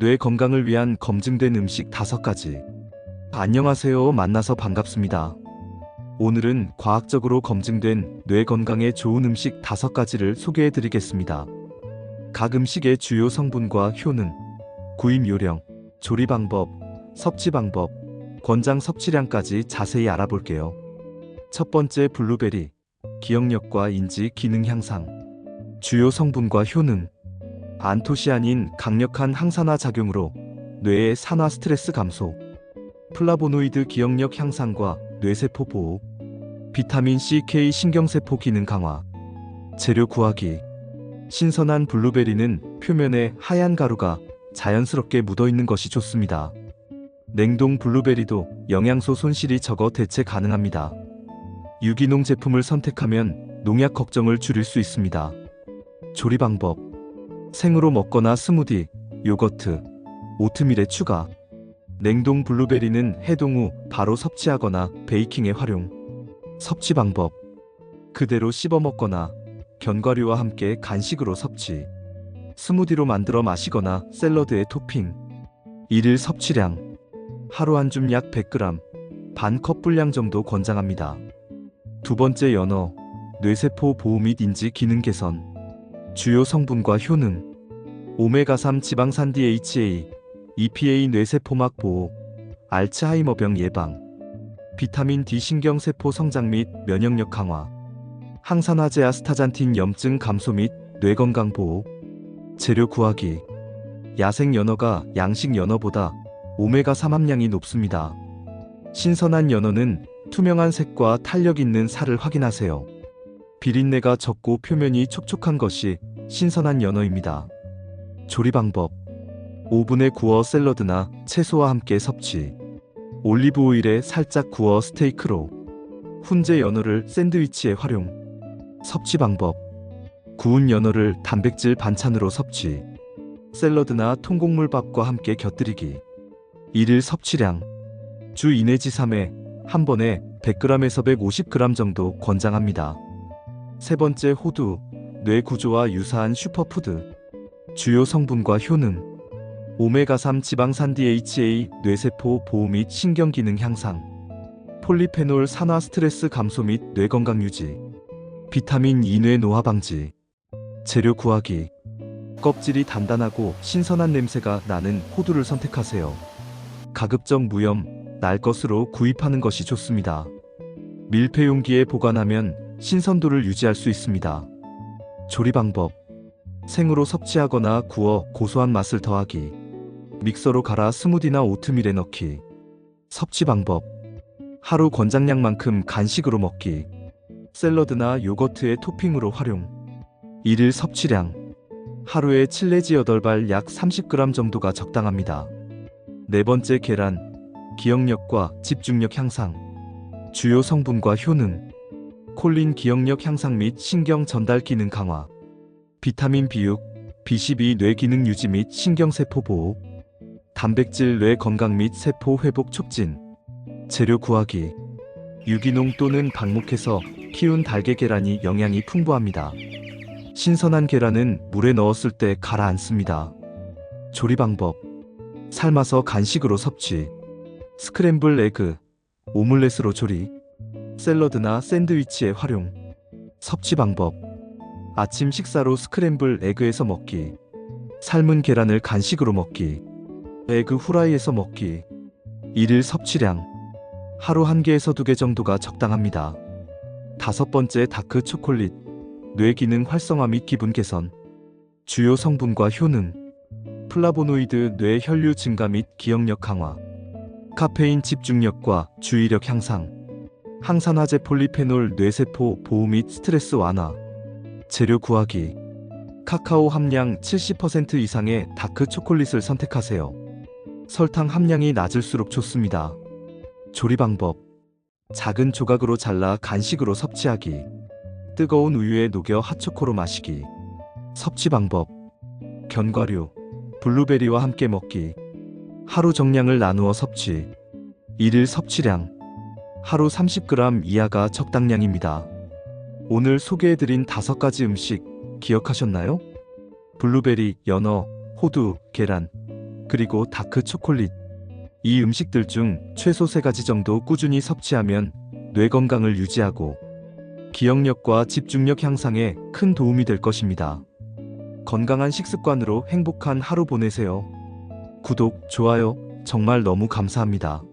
뇌 건강을 위한 검증된 음식 5가지. 안녕하세요. 만나서 반갑습니다. 오늘은 과학적으로 검증된 뇌 건강에 좋은 음식 5가지를 소개해 드리겠습니다. 각 음식의 주요 성분과 효능, 구입 요령, 조리 방법, 섭취 방법, 권장 섭취량까지 자세히 알아볼게요. 첫 번째 블루베리, 기억력과 인지 기능 향상. 주요 성분과 효능. 안토시아닌 강력한 항산화 작용으로 뇌의 산화 스트레스 감소. 플라보노이드 기억력 향상과 뇌세포 보호. 비타민 C, K 신경세포 기능 강화. 재료 구하기. 신선한 블루베리는 표면에 하얀 가루가 자연스럽게 묻어 있는 것이 좋습니다. 냉동 블루베리도 영양소 손실이 적어 대체 가능합니다. 유기농 제품을 선택하면 농약 걱정을 줄일 수 있습니다. 조리 방법. 생으로 먹거나 스무디, 요거트, 오트밀에 추가. 냉동 블루베리는 해동 후 바로 섭취하거나 베이킹에 활용. 섭취 방법. 그대로 씹어 먹거나 견과류와 함께 간식으로 섭취. 스무디로 만들어 마시거나 샐러드에 토핑. 일일 섭취량. 하루 한 줌 약 100g, 반 컵 분량 정도 권장합니다. 두 번째 연어, 뇌세포 보호 및 인지 기능 개선. 주요 성분과 효능. 오메가3 지방산 DHA, EPA 뇌세포막 보호, 알츠하이머병 예방. 비타민 D 신경세포 성장 및 면역력 강화. 항산화제 아스타잔틴 염증 감소 및 뇌건강 보호. 재료 구하기. 야생 연어가 양식 연어보다 오메가3 함량이 높습니다. 신선한 연어는 투명한 색과 탄력 있는 살을 확인하세요. 비린내가 적고 표면이 촉촉한 것이 신선한 연어입니다. 조리 방법. 오븐에 구워 샐러드나 채소와 함께 섭취. 올리브 오일에 살짝 구워 스테이크로. 훈제 연어를 샌드위치에 활용. 섭취 방법. 구운 연어를 단백질 반찬으로 섭취. 샐러드나 통곡물밥과 함께 곁들이기. 일일 섭취량. 주 2 내지 3회 한 번에 100g에서 150g 정도 권장합니다. 세 번째 호두, 뇌 구조와 유사한 슈퍼푸드. 주요 성분과 효능. 오메가3 지방산 DHA 뇌세포 보호 및 신경기능 향상. 폴리페놀 산화 스트레스 감소 및 뇌건강 유지. 비타민 E 뇌 노화 방지. 재료 구하기. 껍질이 단단하고 신선한 냄새가 나는 호두를 선택하세요. 가급적 무염, 날 것으로 구입하는 것이 좋습니다. 밀폐 용기에 보관하면 신선도를 유지할 수 있습니다. 조리 방법. 생으로 섭취하거나 구워 고소한 맛을 더하기. 믹서로 갈아 스무디나 오트밀에 넣기. 섭취 방법. 하루 권장량만큼 간식으로 먹기. 샐러드나 요거트의 토핑으로 활용. 일일 섭취량. 하루에 7 내지 8발 약 30g 정도가 적당합니다. 네 번째 계란. 기억력과 집중력 향상. 주요 성분과 효능. 콜린 기억력 향상 및 신경 전달 기능 강화. 비타민 B6, B12 뇌 기능 유지 및 신경세포 보호. 단백질 뇌 건강 및 세포 회복 촉진. 재료 구하기. 유기농 또는 방목해서 키운 달걀 계란이 영양이 풍부합니다. 신선한 계란은 물에 넣었을 때 가라앉습니다. 조리 방법. 삶아서 간식으로 섭취. 스크램블 에그, 오믈렛으로 조리. 샐러드나 샌드위치에 활용. 섭취 방법. 아침 식사로 스크램블 에그에서 먹기. 삶은 계란을 간식으로 먹기. 에그 후라이에서 먹기. 일일 섭취량. 하루 한 개에서 두 개 정도가 적당합니다. 다섯 번째 다크 초콜릿. 뇌 기능 활성화 및 기분 개선. 주요 성분과 효능. 플라보노이드 뇌 혈류 증가 및 기억력 강화. 카페인 집중력과 주의력 향상. 항산화제 폴리페놀 뇌세포 보호 및 스트레스 완화. 재료 구하기. 카카오 함량 70% 이상의 다크 초콜릿을 선택하세요. 설탕 함량이 낮을수록 좋습니다. 조리 방법. 작은 조각으로 잘라 간식으로 섭취하기. 뜨거운 우유에 녹여 핫초코로 마시기. 섭취 방법. 견과류, 블루베리와 함께 먹기. 하루 정량을 나누어 섭취. 일일 섭취량. 하루 30g 이하가 적당량입니다. 오늘 소개해드린 다섯 가지 음식 기억하셨나요? 블루베리, 연어, 호두, 계란. 그리고 다크 초콜릿. 이 음식들 중 최소 3가지 정도 꾸준히 섭취하면 뇌 건강을 유지하고 기억력과 집중력 향상에 큰 도움이 될 것입니다. 건강한 식습관으로 행복한 하루 보내세요. 구독, 좋아요, 정말 너무 감사합니다.